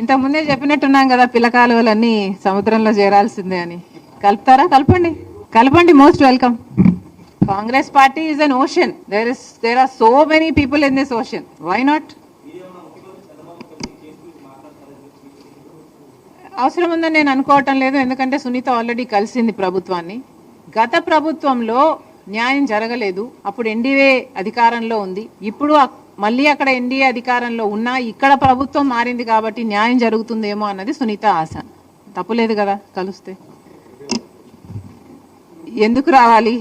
ఇంతకుముందే చెప్పినట్టున్నాం కదా పిల్లకాలువలన్నీ సముద్రంలో చేరాల్సిందే అని. కలుపుతారా? కలపండి. కలపండి most welcome Congress party is an ocean there is there are so many people in this ocean why not అవసరం ఉందని నేను అనుకోవటం లేదు. ఎందుకంటే సునీత ఆల్రెడీ కలిసింది ప్రభుత్వాన్ని. గత ప్రభుత్వంలో న్యాయం జరగలేదు. అప్పుడు ఎన్డీఏ అధికారంలో ఉంది. ఇప్పుడు మళ్ళీ అక్కడ ఎన్డీఏ అధికారంలో ఉన్నా ఇక్కడ ప్రభుత్వం మారింది కాబట్టి న్యాయం జరుగుతుందేమో అన్నది సునీత ఆశ. తప్పులేదు కదా కలిస్తే. ఎందుకు రావాలి?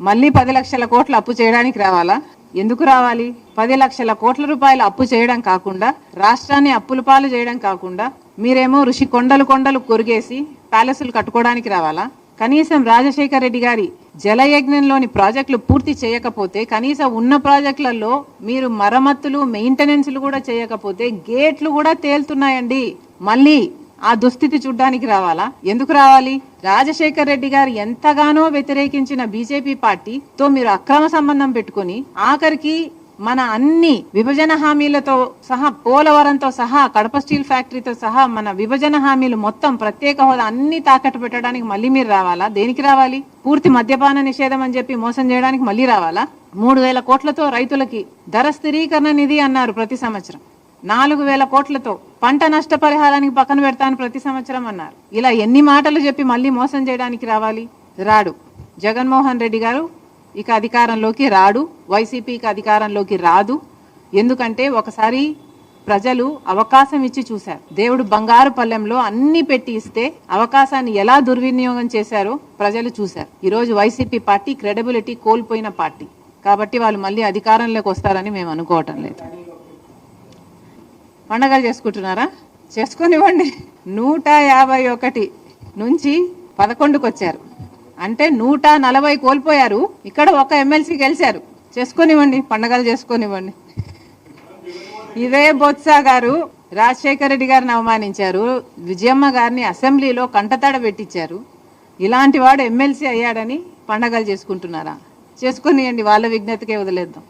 మళ్ళీ పది లక్షల కోట్లు అప్పు చేయడానికి రావాలా? ఎందుకు రావాలి? పది లక్షల కోట్ల రూపాయలు అప్పు చేయడం కాకుండా రాష్ట్రాన్ని అప్పుల పాలు చేయడం కాకుండా మీరేమో ఋషి కొండలు కొండలు కొరిగేసి ప్యాలెస్లు కట్టుకోవడానికి రావాలా? కనీసం రాజశేఖర రెడ్డి గారి జలయజ్ఞంలోని ప్రాజెక్టులు పూర్తి చేయకపోతే కనీసం ఉన్న ప్రాజెక్టులలో మీరు మరమ్మతులు మెయింటెనెన్స్లు కూడా చేయకపోతే గేట్లు కూడా తేలుతున్నాయండి. మళ్ళీ ఆ దుస్థితి చూడ్డానికి రావాలా? ఎందుకు రావాలి? రాజశేఖర్ రెడ్డి గారు ఎంతగానో వ్యతిరేకించిన బీజేపీ పార్టీతో మీరు అక్రమ సంబంధం పెట్టుకొని ఆఖరికి మన అన్ని విభజన హామీలతో సహా పోలవరంతో సహా కడప స్టీల్ ఫ్యాక్టరీతో సహా మన విభజన హామీలు మొత్తం ప్రత్యేక హోదా అన్ని తాకట్టు పెట్టడానికి మళ్ళీ మీరు రావాలా? దేనికి రావాలి? పూర్తి మద్యపాన నిషేధం అని చెప్పి మోసం చేయడానికి మళ్ళీ రావాలా? మూడు వేల కోట్లతో రైతులకి ధర స్థిరీకరణ నిధి అన్నారు ప్రతి సంవత్సరం. నాలుగు వేల కోట్లతో పంట నష్టపరిహారానికి పక్కన పెడతాను ప్రతి సంవత్సరం అన్నారు. ఇలా ఎన్ని మాటలు చెప్పి మళ్ళీ మోసం చేయడానికి రావాలి? రాడు. జగన్మోహన్ రెడ్డి గారు ఇక అధికారంలోకి రాడు. వైసీపీకి అధికారంలోకి రాదు. ఎందుకంటే ఒకసారి ప్రజలు అవకాశం ఇచ్చి చూశారు. దేవుడు బంగారు పల్లెంలో అన్ని పెట్టి ఇస్తే అవకాశాన్ని ఎలా దుర్వినియోగం చేశారో ప్రజలు చూశారు. ఈరోజు వైసీపీ పార్టీ క్రెడిబిలిటీ కోల్పోయిన పార్టీ. కాబట్టి వాళ్ళు మళ్ళీ అధికారంలోకి వస్తారని మేము అనుకోవటం లేదు. పండగలు చేసుకుంటున్నారా? చేసుకొనివ్వండి. నూట యాభై ఒకటి నుంచి పదకొండుకు వచ్చారు అంటే నూట నలభై కోల్పోయారు. ఇక్కడ ఒక ఎమ్మెల్సీ గెలిచారు. చేసుకొనివ్వండి పండగలు చేసుకొనివ్వండి. ఇదే బొత్స గారు రాజశేఖర రెడ్డి గారిని అవమానించారు. విజయమ్మ గారిని అసెంబ్లీలో కంటతడ పెట్టించారు. ఇలాంటి వాడు ఎమ్మెల్సీ అయ్యాడని పండగలు చేసుకుంటున్నారా? చేసుకొనియండి వాళ్ళ విజ్ఞతకే వదిలేద్దాం.